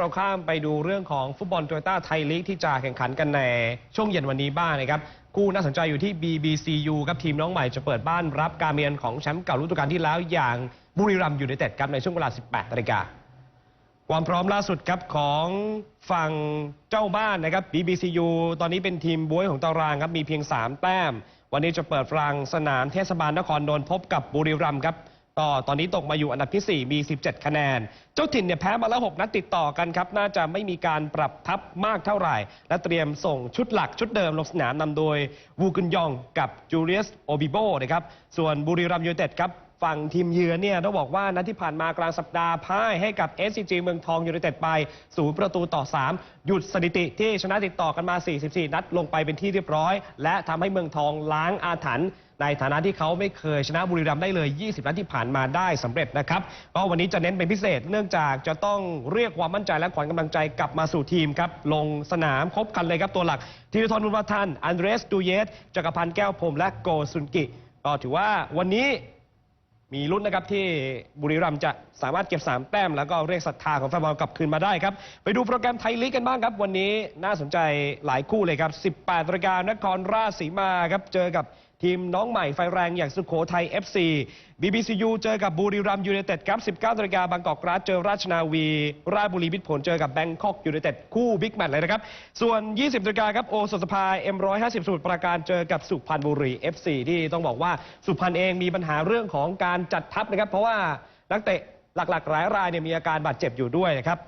เราข้ามไปดูเรื่องของฟุตบอลโตโยต้าไทยลีกที่จะแข่งขันกันในช่วงเย็นวันนี้บ้างนะครับคู่น่าสนใจอยู่ที่ BBCU ครับทีมน้องใหม่จะเปิดบ้านรับการเมียนของแชมป์เก่าฤดูกาลที่แล้วอย่างบุรีรัมย์อยูไนเต็ดครับในช่วงเวลา 18นาฬิกาความพร้อมล่าสุดครับของฝั่งเจ้าบ้านนะครับ BBCU ตอนนี้เป็นทีมบวยของตารางครับมีเพียง 3 แต้ม วันนี้จะเปิดฟรังสนามเทศบาลนครนนท์พบกับบุรีรัมย์ครับ ก็ตอนนี้ตกมาอยู่อันดับทีสี่ 4 มี 17 คะแนน เจ้าถิ่นเนี่ยแพ้มาแล้ว 6 นัดติดต่อกันครับ น่าจะไม่มีการปรับทัพมากเท่าไหร่ และเตรียมส่งชุดหลักชุดเดิมลงสนามนำโดยวูกุนยองกับจูเลียสโอบิโบนะครับ ส่วนบุรีรัมย์ยูไนเต็ดครับ ฝั่งทีมเยือนเนี่ยต้องบอกว่านัดที่ผ่านมากลางสัปดาห์พ่ายให้กับ SCG เมืองทองยูไนเต็ดไปศูนย์ประตูต่อ 3 หยุดสถิติที่ชนะติดต่อกันมา 44 นัดลงไปเป็นที่เรียบร้อย และทำให้เมืองทองล้างอาถรรพ์ในฐานะที่เขาไม่เคยชนะบุรีรัมย์ได้เลย 20 นัดที่ผ่านมาได้สำเร็จนะครับก็วันนี้จะเน้นเป็นพิเศษ เนื่องจากจะต้องเรียกความมั่นใจและขวัญกำลังใจกลับมาสู่ทีมครับ ลงสนามครบคันเลยครับตัวหลักธีรทรบุญวัฒน์อันเดรส ดูเยสจักรพันธ์แก้วพรมและโกซุนกิก็ถือว่าวันนี้ มีลุ้นนะครับที่บุรีรัมย์จะสามารถเก็บ 3 แต้ม แล้วก็เรียกศรัทธาของแฟนบอลกลับคืนมาได้ครับ ไปดูโปรแกรมไทยลีกกันบ้างครับ วันนี้น่าสนใจหลายคู่เลยครับ 18นาฬิกานครราชสีมาครับ เจอกับ ทีมน้องใหม่ไฟแรงอย่างสุโขทัย FC BBCU เจอกับบุรีรัมย์ยูไนเต็ดครับ19นาฬิกาบางกอกกราสเจอราชนาวี ราชบุรีมิตรผลเจอกับแบงคอกยูไนเต็ดคู่บิ๊กแมตช์เลยนะครับ ส่วน 20นาฬิกาครับโอสถสภา M150 สมุทรปราการเจอกับสุพรรณบุรี FC ที่ต้องบอกว่าสุพรรณเองมีปัญหาเรื่องของการจัดทัพนะครับ เพราะว่านักเตะหลักๆหลายรายเนี่ยมีอาการบาดเจ็บอยู่ด้วยนะครับ